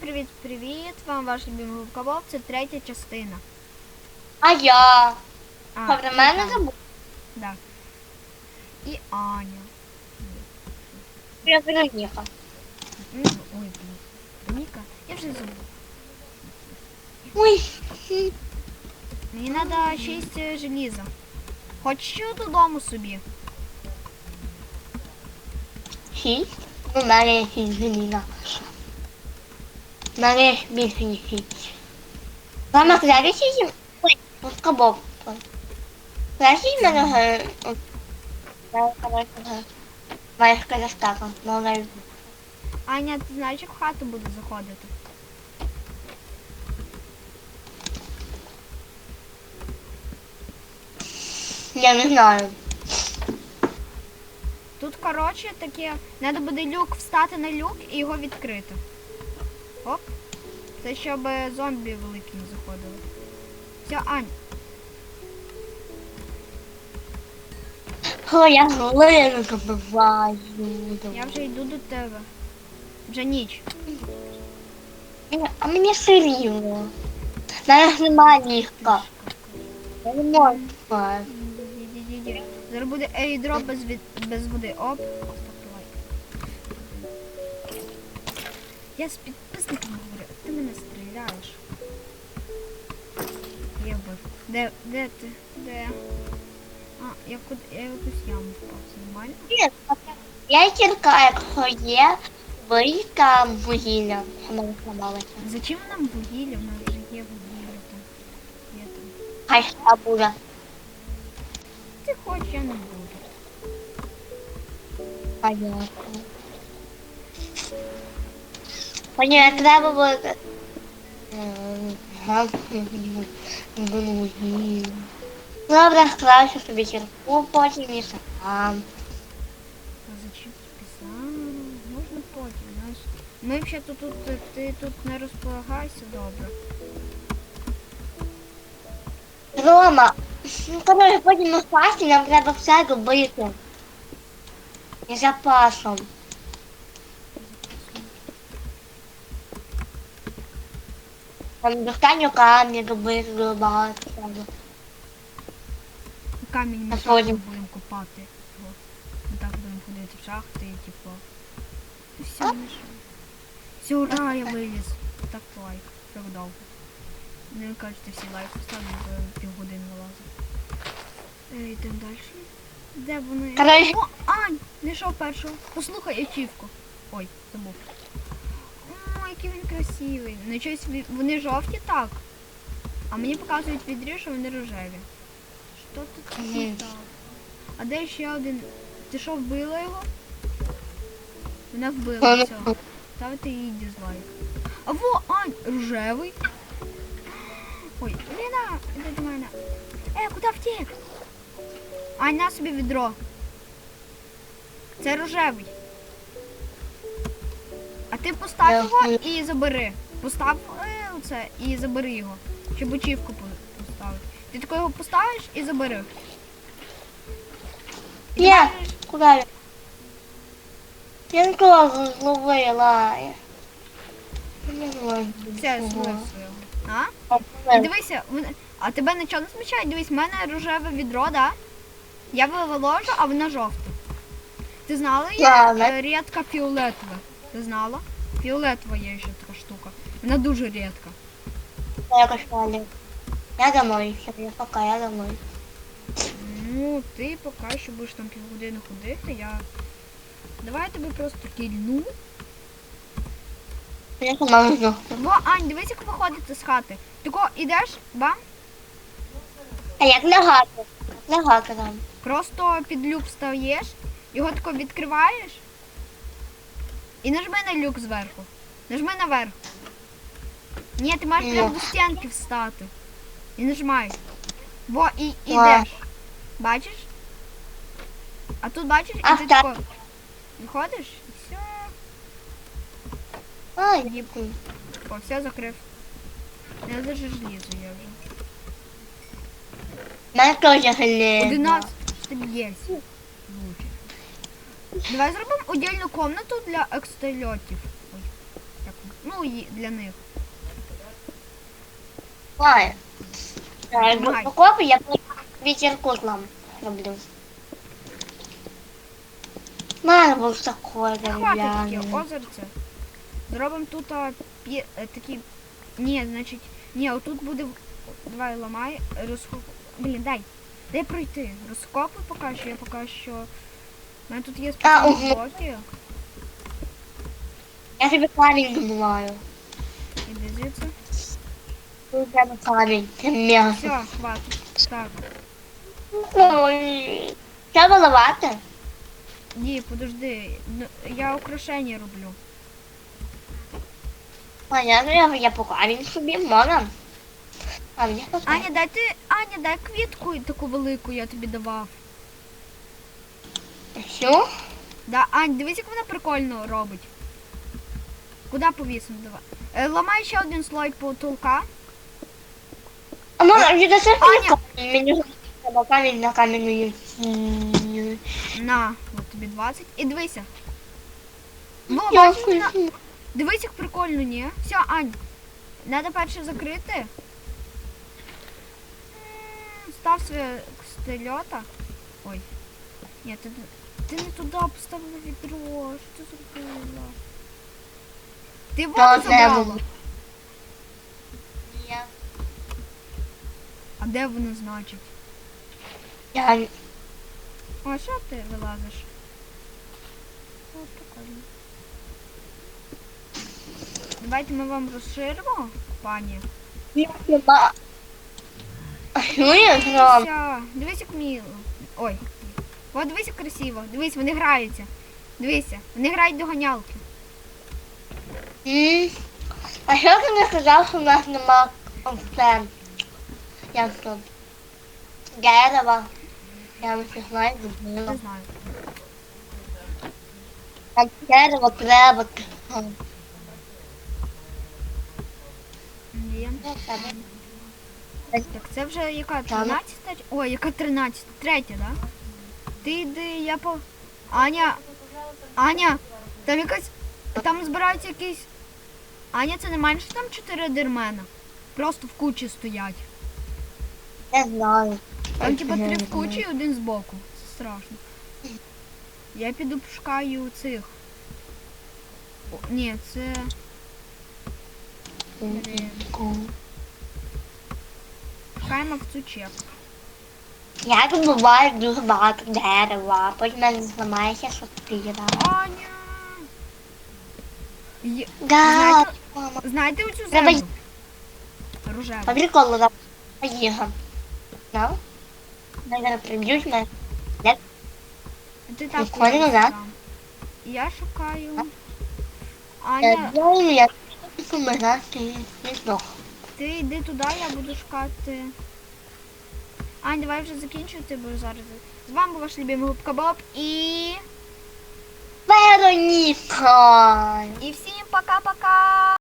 привіт-привіт! Вам ваш любимий Губкабоб, це третя частина. А я. А, про мене забув. Да. І Аня. Я Вероніка. Ой, блін. Ніка, я вже забув. Ой. Мені треба 6 желіза. Хочу додому собі. Шість. У мене є шість желіза. Мене більше ніж шість. Мама, клади шість. Ой, пускабов. Клади в мене ге. от. Я, коротше, ге. Маєш казастака. Молодець. Аня, ти знаєш, як в хату буду заходити? Я не знаю. Тут, коротше, таке, треба буде люк встати на люк і його відкрити. Оп. Це щоб зомбі великі не заходили. Все, Ань, О, я глину забиваю. я вже йду до тебе. Вже ніч. А мені все рівно. Ж немає ліжка. Я не можу спати. Зараз буде ейдроп без, від... без води. Оп. Я з підписниками говорю, а ти мене стріляєш. Я вбив. Де, де ти? Де? А, я, куди... я в якусь яму впав. Це нормально? Ні, Я тільки якщо є вийка вугілля. Зачем нам вугілля? У нас вже є вугілля там. Є там. Хай що буде. Ти хочеш, я не буду. Понятно. Понятно, треба буде. Добре, склався собі кірку, потім і сам. А зачем писати? Можна потім, знаєш. Ми взагалі тут, тут, ти тут не розполагайся добре. Рома, ну коли потім на класі нам треба все робити. І запасом. Там достанню камні дуже багато. Камінь ми шахту потім? будемо копати. Ми так будемо ходити в шахти, типу. І все, Міша. Все, ура, я виліз. Так лайк. Так довго. Не кажете всі лайк поставлю, бо півгодини вилазить. Е, Йдемо далі. Де вони? Коротше, О, Ань! Знайшов першого. Послухай ачівку. Ой, забув. Який він красивий. Ну щось вони жовті так. А мені показують відрі, що вони рожеві. Що тут не так? А де ще один? Ти що, вбила його? Вона вбила все. Ставити їй дизлайк. А во, Ань, рожевий. Ой, Ліна, іди до мене. Е, куди втік? Ань, на собі відро. Це рожевий. Ти постав Я його і забери. Постав е, оце і забери його. Щоб очівку по- поставити. Ти тако його поставиш і забери. І Ні. ти кажеш, куди я? Нікого зловила. Я не знаю. Все, злив свого. А? І дивися, а тебе нічого не смущає? Дивись, в мене рожеве відро, да? Я виволожу, а вона жовта. Ти знала є Ладно. е, рідка фіолетова? Ти знала? Фіолетова є ще така штука. Вона дуже рідка. Я кашляю. Я домой. Я пока, я домой. Ну, ти поки що будеш там півгодини ходити, я. Давай я тебе просто кільну. Я сама знаю. Во, Ань, дивись, як виходити з хати. Тако ідеш, бам, А як лягати? Лягати там. просто під люк встаєш, його тако відкриваєш і нажми на люк зверху. Нажми наверх. Ні, ти маєш прямо до стінки встати. І нажимай. Во, і йдеш. Бачиш? А тут бачиш, і ти так. тако виходиш і все. Діпку. О, все закрив. Я даже желізо я вже. мене теж гелє. 11 тобі є. Давай зробимо отдельну комнату для екстельотів. Ну, і для них. Ой. Е, Давай. Покопи я ветерку злам роблю. Був такой Хватить таке дерев'яний. озерце. Зробимо тут а, пі, е, такі. Ні, значить. Ні, отут буде. Давай ламай. Розхоп. Блін, дай. Дай пройти. Розкопуй поки що, я поки що. У мене тут є А, спеціальні угу. блоки. Я тобі камінь добуваю. Іди звідси. Тут у тебе це м'ясо. Все, хватить. Так. Ой, Треба ливати? Ні, подожди. Ну, Я украшення роблю. А я, я, я по камінь собі можна. А мені хватає. Аня, дай ти. Аня, дай квітку таку велику я тобі давав. Що? Да, Ань, дивись, як вона прикольно робить. Куди повісимо? Давай. Е, ламай ще один слой потолка. А може віддаси мені Аня. камінь? Мені треба камінь на камінну. На, от тобі 20. І дивися. Во, Я бачиш, вона... Дивись, як прикольно, ні? Все, Ань. Надо перше закрити. М, Став своє стельота. Ой. Ні, ти, ти не туди поставила відро. Що ти зробила? Ти воду забрала. Я- А де воно значить? Я О, що ти вилазиш? О, прикольно. Давайте ми вам розширимо, пані. А що я? Дивися, дивись, як мило. Ой. О, дивись, як красиво. Дивись, вони граються. Дивися, вони грають до ганялки. М. А що ти не сказав, що у нас нема оце? Як то? Дерева. Я не знаю, Не знаю. А дерево треба. Ні. Так це вже яка 13? Ой, яка 13? Третя, да? Ти йди, я по. Аня! Аня! Там якась. Там збираються якісь. Аня, це не менше там 4 дермена. Просто в кучі стоять. Не знаю. Там типа три в кучі і один збоку. Це страшно. Я піду пошукаю цих. О, ні, це. Шукаємо в цю чек. Я тут буваю дуже багато дерева, потім мене зламається сокира. Аня! Є... Да, Знаєте- мама. Знаєте оцю Треба землю? Рожеву. По приколу за їга. Да? Мене приб'ють мене. Ти так Прикольно, ходиш да? там. Я шукаю. Аня, ну, я помирати не здох. ти йди туди, я буду шукати. Ань, давай вже закінчувати, бо зараз. З вами ваш любимий губка Боб і. Вероніка! І всім пока-пока!